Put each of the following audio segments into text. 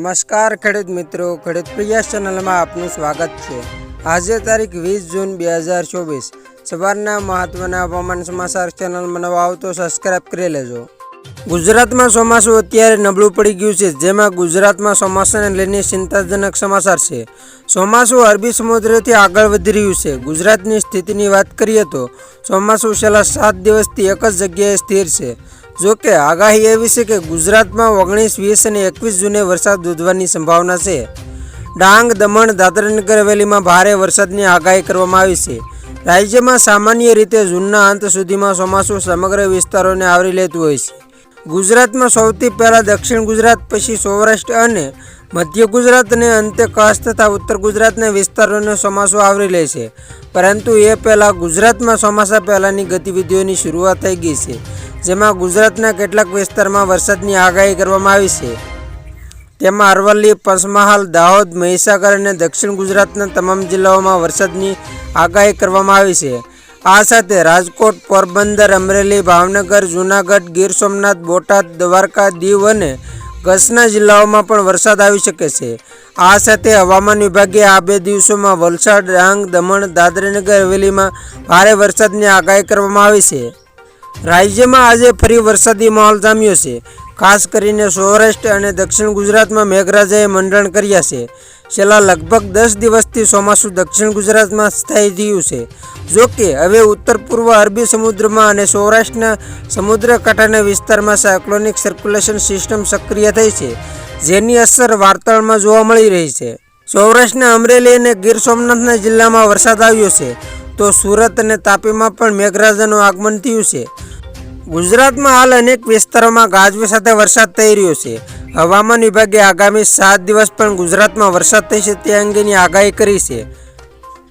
નમસ્કાર ખેડૂત મિત્રો, ખેડૂત પ્રિયા ચેનલમાં આપનું સ્વાગત છે. આજે તારીખ વીસ જૂન બે હજાર ચોવીસ. સવારના મહત્વના હવામાન સમાચાર ચેનલમાં નવા આવતો સબસ્ક્રાઈબ કરી લેજો. ગુજરાતમાં ચોમાસું અત્યારે નબળું પડી ગયું છે, જેમાં ગુજરાતમાં ચોમાસાને લઈને ચિંતાજનક સમાચાર છે. ચોમાસું અરબી સમુદ્રથી આગળ વધી રહ્યું છે. ગુજરાતની સ્થિતિની વાત કરીએ તો ચોમાસું છેલ્લા સાત દિવસથી એક જ જગ્યાએ સ્થિર છે. જો કે આગાહી એવી છે કે ગુજરાતમાં ઓગણીસ, વીસ અને એકવીસ જૂને વરસાદ વધવાની સંભાવના છે. ડાંગ, દમણ, દાદરાનગર હવેલીમાં ભારે વરસાદની આગાહી કરવામાં આવી છે. રાજ્યમાં સામાન્ય રીતે જૂનના અંત સુધીમાં ચોમાસું સમગ્ર વિસ્તારોને આવરી લેતું હોય છે. ગુજરાતમાં સૌથી પહેલાં દક્ષિણ ગુજરાત, પછી સૌરાષ્ટ્ર અને મધ્ય ગુજરાત અને અંતે કચ્છ તથા ઉત્તર ગુજરાતના વિસ્તારોને ચોમાસું આવરી લે છે. પરંતુ એ પહેલાં ગુજરાતમાં ચોમાસા પહેલાંની ગતિવિધિઓની શરૂઆત થઈ ગઈ છે. જેમાં ગુજરાતના કેટલાક વિસ્તારમાં વરસાદની આગાહી કરવામાં આવી છે. તેમાં અરવલ્લી, પંચમહાલ, દાહોદ, મહીસાગર અને દક્ષિણ ગુજરાતના તમામ જિલ્લાઓમાં વરસાદની આગાહી કરવામાં આવી છે. આ સાથે રાજકોટ, પોરબંદર, અમરેલી, ભાવનગર, જૂનાગઢ, ગીર સોમનાથ, બોટાદ, દ્વારકા, દીવ અને કચ્છના જિલ્લાઓમાં પણ વરસાદ આવી શકે છે. આ સાથે હવામાન વિભાગે આ બે દિવસોમાં વલસાડ, ડાંગ, દમણ, દાદરાનગર હવેલીમાં ભારે વરસાદની આગાહી કરવામાં આવી છે. રાજ્યમાં આજે ફરી વરસાદી માહોલ જામ્યો છે. ખાસ કરીને સૌરાષ્ટ્ર અને દક્ષિણ ગુજરાતમાં મેઘરાજાએ મંડણ કર્યા છે. છેલ્લા લગભગ દસ દિવસથી ચોમાસું દક્ષિણ ગુજરાતમાં સ્થાયી થયું છે. જો કે, હવે ઉત્તર પૂર્વ અરબી સમુદ્રમાં અને સૌરાષ્ટ્રના સમુદ્ર કાંઠાના વિસ્તારમાં સાયક્લોનિક સર્ક્યુલેશન સિસ્ટમ સક્રિય થઈ છે, જેની અસર વાર્તાળમાં જોવા મળી રહી છે. સૌરાષ્ટ્રના અમરેલી અને ગીર સોમનાથના જિલ્લામાં વરસાદ આવ્યો છે. તો સુરત અને તાપીમાં પણ મેઘરાજાનું આગમન થયું છે. ગુજરાતમાં હાલ અનેક વિસ્તારોમાં ગાજવી સાથે વરસાદ થઈ રહ્યો છે. હવામાન વિભાગે આગામી સાત દિવસ પણ ગુજરાતમાં વરસાદ થશે તે અંગેની આગાહી કરી છે.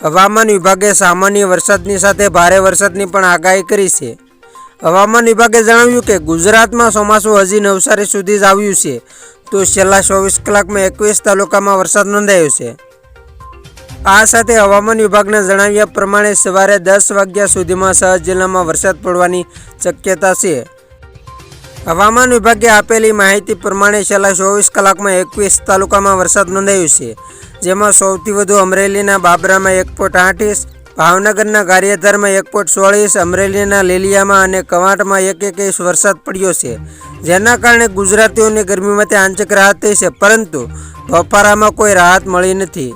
હવામાન વિભાગે સામાન્ય વરસાદની સાથે ભારે વરસાદની પણ આગાહી કરી છે. હવામાન વિભાગે જણાવ્યું કે ગુજરાતમાં ચોમાસું હજી નવસારી સુધી જ આવ્યું છે. તો છેલ્લા ચોવીસ કલાકમાં એકવીસ તાલુકામાં વરસાદ નોંધાયો છે. આ સાથે હવામાન વિભાગના જણાવ્યા પ્રમાણે સવારે દસ વાગ્યા સુધીમાં છ જિલ્લામાં વરસાદ પડવાની શક્યતા છે. હવામાન વિભાગે આપેલી માહિતી પ્રમાણે છેલ્લા ચોવીસ કલાકમાં એકવીસ તાલુકામાં વરસાદ નોંધાયો છે, જેમાં સૌથી વધુ અમરેલીના બાબરામાં એક પોઈન્ટ આઠીસ ભાવનગરના ગારિયાધારમાં એક પોઈન્ટ ચોળીસ અમરેલીના લીલિયામાં અને કવાંટમાં એક એક ઇંચ વરસાદ પડ્યો છે. જેના કારણે ગુજરાતીઓની ગરમીમાંથી આંશિક રાહત થઈ છે, પરંતુ બફારામાં કોઈ રાહત મળી નથી.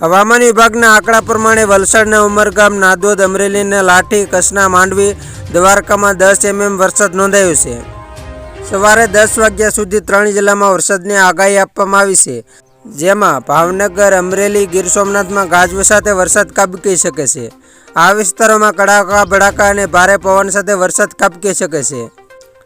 હવામાન વિભાગના આંકડા પ્રમાણે વલસાડના ઉમરગામ, નાદોદ અમરેલીના લાઠી કસના માંડવી, દ્વારકામાં દસ એમએમ વરસાદ નોંધાયો છે. સવારે દસ વાગ્યા સુધી ત્રણ જિલ્લામાં વરસાદની આગાહી આપવામાં આવી છે, જેમાં ભાવનગર, અમરેલી, ગીર સોમનાથમાં ગાજવો સાથે વરસાદ કાબકી શકે છે. આ વિસ્તારોમાં કડાકા, ભડાકા અને ભારે પવન સાથે વરસાદ કાપકી શકે છે.